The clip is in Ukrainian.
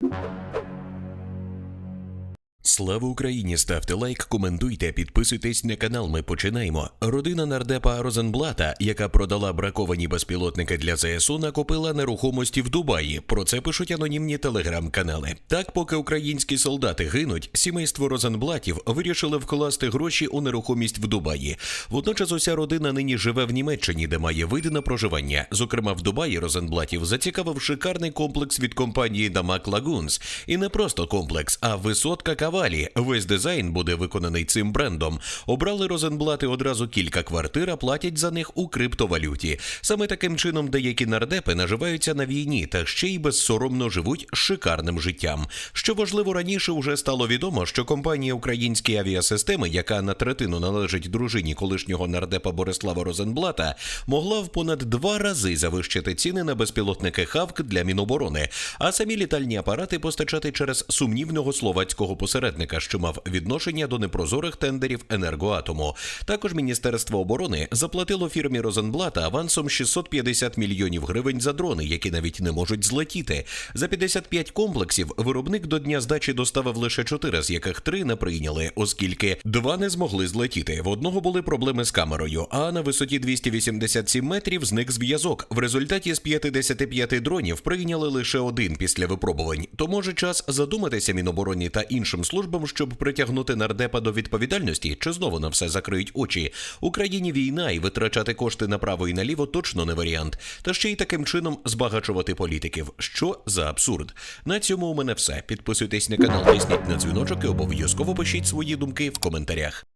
you Слава Україні! Ставте лайк, коментуйте, підписуйтесь на канал. Ми починаємо. Родина нардепа Розенблата, яка продала браковані безпілотники для ЗСУ, накопила нерухомості в Дубаї. Про це пишуть анонімні телеграм-канали. Так, поки українські солдати гинуть, сімейство Розенблатів вирішили вкласти гроші у нерухомість в Дубаї. Водночас уся родина нині живе в Німеччині, де має види на проживання. Зокрема, в Дубаї Розенблатів зацікавив шикарний комплекс від компанії Дамак Лагунс. І не просто комплекс, а висотка Кавалі. Весь дизайн буде виконаний цим брендом. Обрали Розенблати одразу кілька квартир, а платять за них у криптовалюті. Саме таким чином деякі нардепи наживаються на війні та ще й безсоромно живуть шикарним життям. Що важливо, раніше вже стало відомо, що компанія Українські авіасистеми, яка на третину належить дружині колишнього нардепа Борислава Розенблата, могла в понад два рази завищити ціни на безпілотники ХАВК для Міноборони, а самі літальні апарати постачати через сумнівного словацького посередника, що мав відношення до непрозорих тендерів енергоатому. Також Міністерство оборони заплатило фірмі Розенблата авансом 650 мільйонів гривень за дрони, які навіть не можуть злетіти. За 55 комплексів виробник до дня здачі доставив лише 4, з яких 3 не прийняли, оскільки два не змогли злетіти. В одного були проблеми з камерою, а на висоті 287 метрів зник зв'язок. В результаті з 55 дронів прийняли лише один після випробувань. То може час задуматися Мінобороні та іншим службам, щоб притягнути нардепа до відповідальності, чи знову на все закриють очі. Україні війна і витрачати кошти направо і наліво точно не варіант. Та ще й таким чином збагачувати політиків. Що за абсурд? На цьому у мене все. Підписуйтесь на канал, тисніть на дзвіночок і обов'язково пишіть свої думки в коментарях.